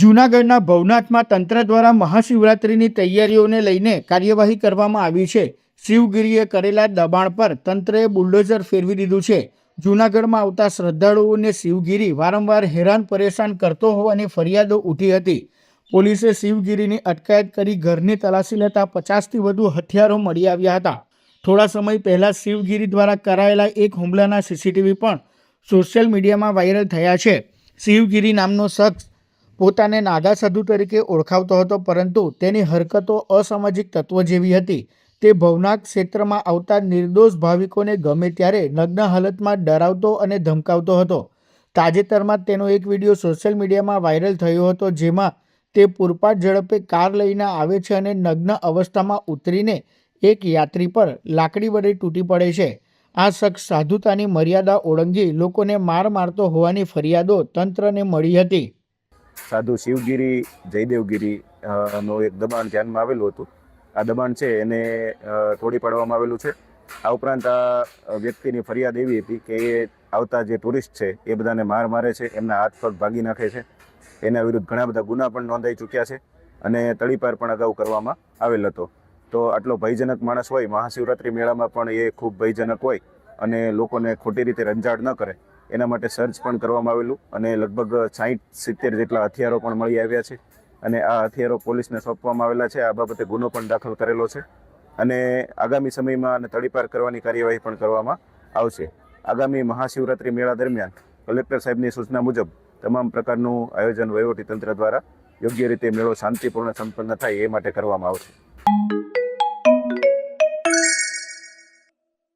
જૂનાગઢના ભવનાથમાં તંત્ર દ્વારા મહાશિવરાત્રિની તૈયારીઓને લઈને કાર્યવાહી કરવામાં આવી છે. શિવગીરીએ કરેલા દબાણ પર તંત્રએ બુલડોઝર ફેરવી દીધું છે. જૂનાગઢમાં આવતા શ્રદ્ધાળુઓને શિવગીરી વારંવાર હેરાન પરેશાન કરતો હોવાની ફરિયાદો ઉઠી હતી. પોલીસે શિવગીરીની અટકાયત કરી ઘરની તલાશી લેતા પચાસથી વધુ હથિયારો મળી આવ્યા હતા. થોડા સમય પહેલાં શિવગીરી દ્વારા કરાયેલા એક હુમલાના સીસીટીવી પણ સોશિયલ મીડિયામાં વાયરલ થયા છે. શિવગીરી નામનો શખ્સ પોતાને નાગા સાધુ તરીકે ઓળખાવતો હતો, પરંતુ તેની હરકતો અસામાજિક તત્વ જેવી હતી. તે ભવનાથ ક્ષેત્રમાં આવતા નિર્દોષ ભાવિકોને ગમે ત્યારે નગ્ન હાલતમાં ડરાવતો અને ધમકાવતો હતો. તાજેતરમાં તેનો એક વીડિયો સોશિયલ મીડિયામાં વાયરલ થયો હતો, જેમાં તે પૂરપાટ ઝડપે કાર લઈને આવે છે અને નગ્ન અવસ્થામાં ઉતરીને એક યાત્રી પર લાકડી વડે તૂટી પડે છે. આ શખ્સ સાધુતાની મર્યાદા ઓળંગી લોકોને માર મારતો હોવાની ફરિયાદો તંત્રને મળી હતી. સાધુ શિવગીરી, જયદેવગીરી નો એક દબાણ ધ્યાનમાં આવેલું હતું. આ દબાણ છે એને તોડી પાડવામાં આવેલું છે. આ ઉપરાંત આ વ્યક્તિની ફરિયાદ એવી હતી કે એ આવતા જે ટુરિસ્ટ છે, એ બધાને માર મારે છે, એમના હાથ પગ ભાગી નાખે છે. એના વિરુદ્ધ ઘણા બધા ગુના પણ નોંધાઈ ચૂક્યા છે અને તળીપાર પણ અગાઉ કરવામાં આવેલ હતો. તો આટલો ભયજનક માણસ હોય, મહાશિવરાત્રિ મેળામાં પણ એ ખૂબ ભયજનક હોય અને લોકોને ખોટી રીતે રંજાડ ન કરે. એના માટે સર્ચ પણ કરવામાં આવેલું અને લગભગ સાહીઠ સિત્તેર જેટલા હથિયારો પણ મળી આવ્યા છે અને આ હથિયારો પોલીસને સોંપવામાં આવેલા છે. આ બાબતે ગુનો પણ દાખલ કરેલો છે અને આગામી સમયમાં આને તડીપાર કરવાની કાર્યવાહી પણ કરવામાં આવશે. આગામી મહાશિવરાત્રિ મેળા દરમિયાન કલેક્ટર સાહેબની સૂચના મુજબ તમામ પ્રકારનું આયોજન વહીવટી તંત્ર દ્વારા યોગ્ય રીતે મેળો શાંતિપૂર્ણ સંપન્ન થાય એ માટે કરવામાં આવશે.